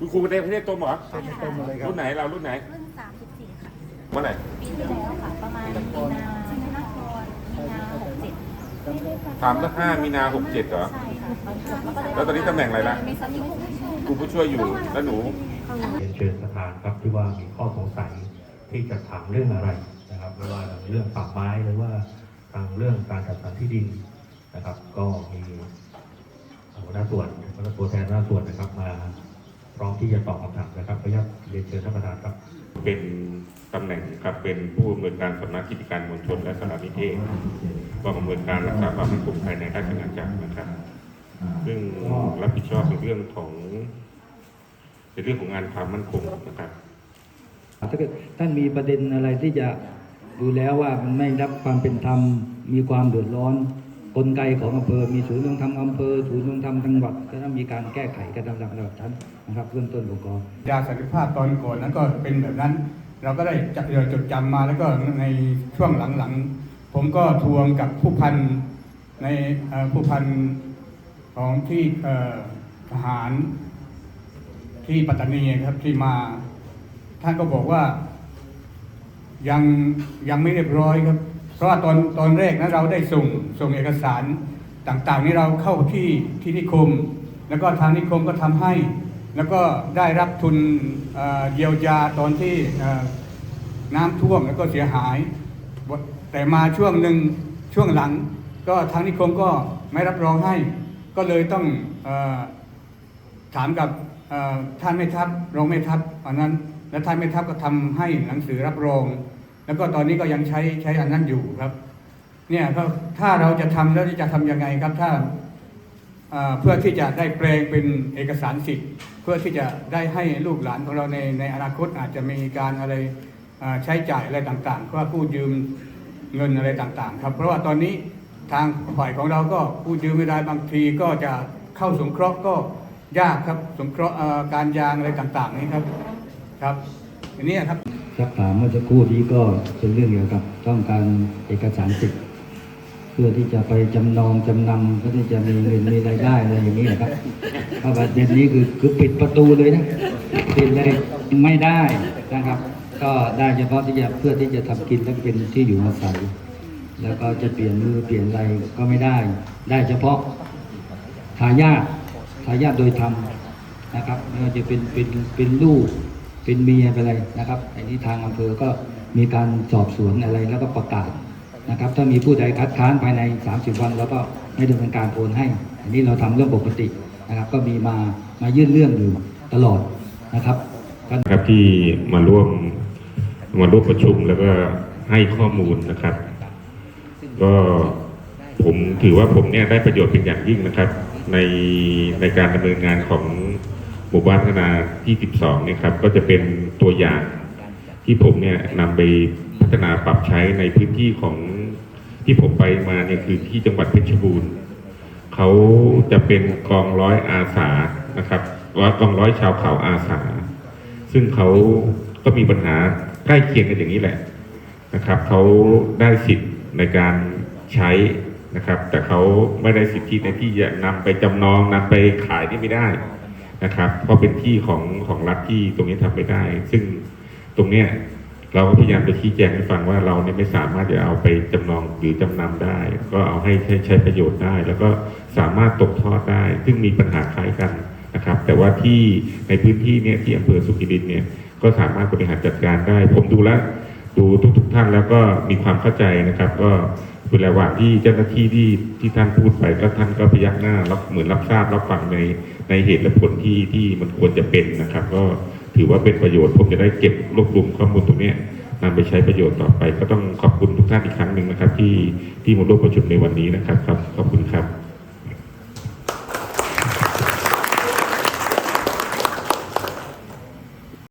คุณครูประเทศประเทศตมเหรอใช่ค่ะรุ่นไหนเรารุ่นไหนรุ่น34ค่ะ เมื่อไหร่ปีที่แล้วค่ะ ประมาณมีนามีนาครมีนา67ถามสักห้ามีนาหกเจ็ดเหรอ ใช่ค่ะก็เลยแล้วตอนนี้ตำแหน่งอะไรละมีสนิทครูผู้ช่วยอยู่แล้วหนู เรียนเชิญประธานครับที่ว่ามีข้อสงสัยที่จะถามเรื่องอะไรนะครับไม่ว่าเรื่องป่าไม้หรือว่าทางเรื่องการจัดสรรที่ดินนะครับ ก็มีหัวหน้าส่วนหัวหน้าตัวแทนหัวหน้าส่วนนะครับมา พร้อมที่จะตอบคำถามนะครับขออนุญาตเรียนเชิญท่านประธานครับ เป็นตำแหน่งครับเป็นผู้อำนวยการสำนักกิจการมวลชนและสารนิเทศกองอำนวยการรักษาความมั่นคงภายในราชอาณาจักรนะครับ ซึ่งรับผิดชอบในเรื่องของในเรื่องของงานความมั่นคงนะครับถ้าเกิดท่านมีประเด็นอะไรที่จะดูแล้วว่ามันไม่รับความเป็นธรรมมีความเดือดร้อน กลไกของอำเภอมีศูนย์ดำรงธรรมอำเภอศูนย์ดำรงธรรมจังหวัดก็ต้องมีการแก้ไขกันตามระดับชั้นนะครับเบื้องต้นผมก็ยาสันติภาพตอนก่อนนั้นก็เป็นแบบนั้น เราก็ได้จดจดจำมาแล้วก็ในช่วงหลังๆ ผมก็ทวงกับผู้พันในผู้พันของที่ทหารที่ปัตตานีครับที่มา ท่านก็บอกว่ายังยังไม่เรียบร้อยครับ เพราะว่าตอนตอนแรกนะเราได้ส่งส่งเอกสารต่างๆ นี้เราเข้าที่ที่นิคม แล้วก็ทางนิคมก็ทำให้ แล้วก็ได้รับทุนเยียวยาตอนที่น้ำท่วมแล้วก็เสียหาย แต่มาช่วงหนึ่งช่วงหลัง ก็ทางนิคมก็ไม่รับรองให้ ก็เลยต้องอถามกับท่านแม่ทัพรองแม่ทัพอันนั้น แล้วท่านแม่ทัพก็ทำให้หนังสือรับรอง แล้วก็ตอนนี้ก็ยังใช้ใช้อันนั้นอยู่ครับ เนี่ยก็ถ้าเราจะทำแล้วจะทำยังไงครับถ้าเพื่อที่จะได้แปลงเป็นเอกสารสิทธิ์ เพื่อที่จะได้ให้ลูกหลานของเราในในอนาคตอาจจะมีการอะไรใช้จ่ายอะไรต่างๆเพราะว่ากู้ยืมเงินอะไรต่างๆ ครับ เพราะว่าตอนนี้ทางฝ่ายของเราก็กู้ยืมไม่ได้บางทีก็จะเข้าสงเคราะห์ก็ยากครับสงเคราะห์การยางอะไรต่างๆนี่ครับครับอันนี้ครับ สักถามเมื่อสักครู่นี้ก็เป็นเรื่องเกี่ยวกับต้องการเอกสารสิทธิ์เพื่อที่จะไปจำนองจำนำเพื่อที่จะมีเงินมีรายได้อะไรอย่างนี้นะครับถ้าประเด็นนี้คือคือปิดประตูเลยนะปิดเลยไม่ได้นะครับ ก็ได้เฉพาะที่จะเพื่อที่จะทำกินและเป็นที่อยู่อาศัยแล้วก็จะเปลี่ยนมือเปลี่ยนอะไรก็ไม่ได้ ได้เฉพาะทายาททายาทโดยธรรมนะครับไม่ว่าจะเป็นเป็นเป็นลูก เป็นเมียเป็นอะไรนะครับ อันนี้ทางอำเภอก็มีการสอบสวนอะไรแล้วก็ประกาศนะครับ ถ้ามีผู้ใดคัดค้านภายใน 30 วันเราก็ให้ดำเนินการโอนให้ อันนี้เราทำเรื่องปกตินะครับ ก็มีมามายื่นเรื่องอยู่ตลอดนะครับครับที่มาร่วมมาร่วมประชุมแล้วก็ให้ข้อมูลนะครับ ก็ผมถือว่าผมเนี่ยได้ประโยชน์เป็นอย่างยิ่งนะครับ ในในการดำเนินงานของ หมู่บ้านพัฒนาที่ 12เนี่ยครับก็จะเป็นตัวอย่างที่ผมเนี่ยนำไปพัฒนาปรับใช้ในพื้นที่ของที่ผมไปมาเนี่ยคือที่จังหวัดเพชรบูรณ์เขาจะเป็นกองร้อยอาสานะครับร้อยกองร้อยชาวเขาอาสา ซึ่งเขาก็มีปัญหาใกล้เคียงกันอย่างนี้แหละนะครับเขาได้สิทธิ์ในการใช้นะครับ แต่เขาไม่ได้สิทธิในที่จะนำไปจำนองนำไปขายนี่ไม่ได้ นะครับเพราะเป็นที่ของของรัฐที่ตรงนี้ทำไม่ได้ ซึ่งตรงเนี้ยเราก็พยายามจะชี้แจงให้ฟังว่าเราเนี่ยไม่สามารถจะเอาไปจำนองหรือจำนำได้ ก็เอาให้ใช้ใช้ประโยชน์ได้ แล้วก็สามารถตกทอดได้ ซึ่งมีปัญหาคล้ายกันนะครับ แต่ว่าที่ในพื้นที่เนี่ยที่อำเภอสุขิรินเนี่ยก็สามารถบริหารจัดการได้ ผมดูแล้วดูทุกๆท่านแล้วก็มีความเข้าใจนะครับ ก็ คือระหว่างที่เจ้าหน้าที่ที่ที่ท่านพูดไปก็ท่านก็พยักหน้ารับเหมือนรับทราบรับฟังในในเหตุและผลที่ที่มันควรจะเป็นนะครับ ก็ถือว่าเป็นประโยชน์ผมจะได้เก็บรวบรวมข้อมูลตรงนี้นำไปใช้ประโยชน์ต่อไป ก็ต้องขอบคุณทุกท่านอีกครั้งหนึ่งนะครับ ที่ที่มาร่วมประชุมในวันนี้นะครับครับขอบคุณครับ